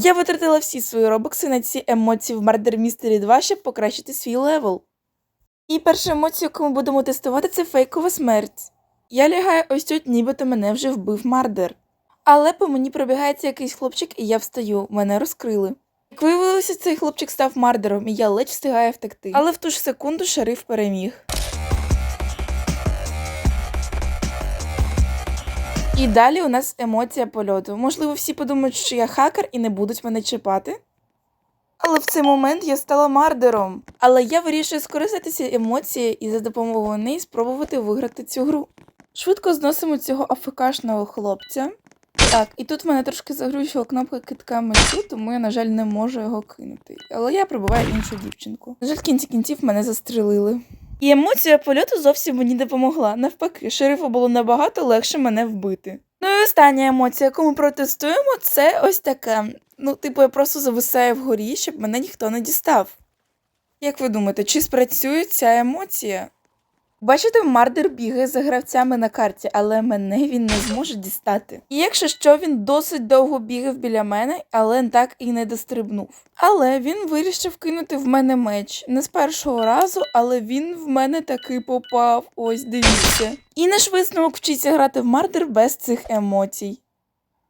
Я витратила всі свої робокси на ці емоції в Murder Mystery 2, щоб покращити свій левел. І перша емоція, яку ми будемо тестувати, це фейкова смерть. Я лягаю ось тут, нібито мене вже вбив мардер. Але по мені пробігається якийсь хлопчик, і я встаю, мене розкрили. Як виявилося, цей хлопчик став мардером, і я ледь встигаю втекти. Але в ту ж секунду шериф переміг. І далі у нас емоція польоту. Можливо, всі подумають, що я хакер і не будуть мене чіпати. Але в цей момент я стала мардером. Але я вирішую скористатися емоцією і за допомогою неї спробувати виграти цю гру. Швидко зносимо цього АФКшного хлопця. Так, і тут в мене трошки загрузила кнопка китка мечу, тому я, на жаль, не можу його кинути. Але я прибуваю іншу дівчинку. На жаль, в кінці кінців мене застрелили. І емоція польоту зовсім мені допомогла. Навпаки, шерифу було набагато легше мене вбити. Ну і остання емоція, яку ми протестуємо, це ось така. Ну, типу, я просто зависаю вгорі, щоб мене ніхто не дістав. Як ви думаєте, чи спрацює ця емоція? Бачите, мардер бігає за гравцями на карті, але мене він не зможе дістати. І якщо що, він досить довго бігав біля мене, але так і не дострибнув. Але він вирішив кинути в мене меч. Не з першого разу, але він в мене таки попав. Ось дивіться. І наш висновок вчиться грати в мардер без цих емоцій.